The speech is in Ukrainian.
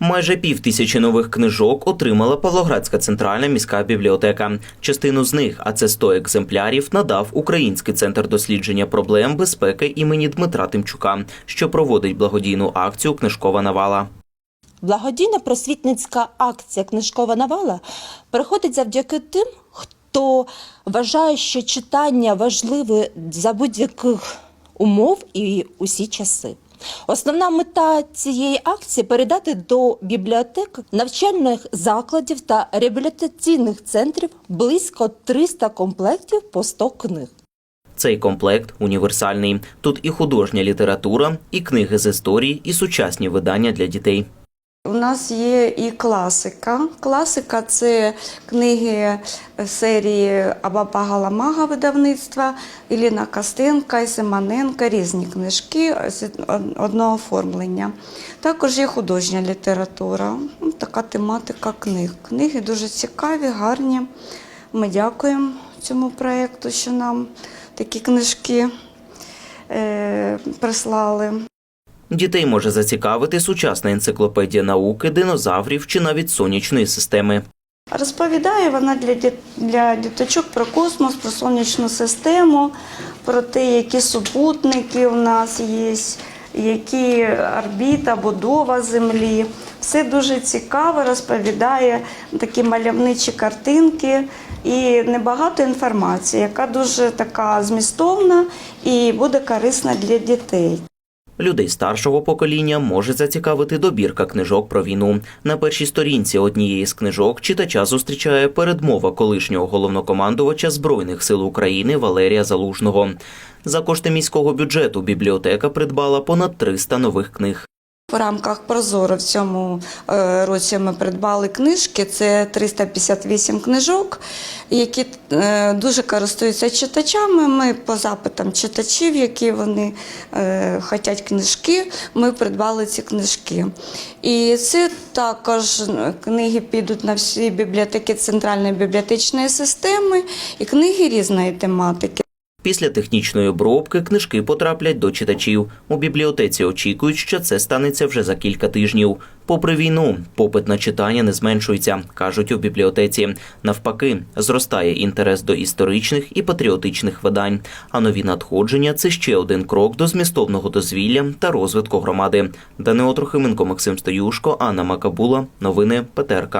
Майже пів тисячі нових книжок отримала Павлоградська центральна міська бібліотека. Частину з них, а це 100 екземплярів, надав Український центр дослідження проблем безпеки імені Дмитра Тимчука, що проводить благодійну акцію Книжкова навала. Благодійна просвітницька акція Книжкова навала приходить завдяки тим, хто вважає, що читання важливе за будь-яких умов і усі часи. Основна мета цієї акції передати до бібліотек, навчальних закладів та реабілітаційних центрів близько 300 комплектів по 100 книг. Цей комплект універсальний. Тут і художня література, і книги з історії, і сучасні видання для дітей. У нас є і класика. Класика це книги серії Абаба Галамага видавництва, Іліна Костенка Симоненка, різні книжки одного оформлення. Також є художня література, ну, така тематика книг. Книги дуже цікаві, гарні. Ми дякуємо цьому проєкту, що нам такі книжки е, прислали. Дітей може зацікавити сучасна енциклопедія науки, динозаврів чи навіть сонячної системи. Розповідає вона для, для діточок про космос, про сонячну систему, про те, які супутники у нас є, які орбіта, будова Землі. Все дуже цікаво, розповідає такі мальовничі картинки і небагато інформації, яка дуже така змістовна і буде корисна для дітей. Людей старшого покоління може зацікавити добірка книжок про війну. На першій сторінці однієї з книжок читача зустрічає передмова колишнього головнокомандувача Збройних сил України Валерія Залужного. За кошти міського бюджету бібліотека придбала понад 300 нових книг. В рамках Прозоро в цьому е, році ми придбали книжки. Це 358 книжок, які е, дуже користуються читачами. Ми по запитам читачів, які вони е, хочуть книжки, ми придбали ці книжки. І це також книги підуть на всі бібліотеки центральної бібліотечної системи і книги різної тематики. Після технічної обробки книжки потраплять до читачів. У бібліотеці очікують, що це станеться вже за кілька тижнів. Попри війну, попит на читання не зменшується, кажуть у бібліотеці. Навпаки, зростає інтерес до історичних і патріотичних видань. А нові надходження це ще один крок до змістовного дозвілля та розвитку громади. Данило Трохименко, Максим Стоюшко, Анна Макабула. Новини ПТРК.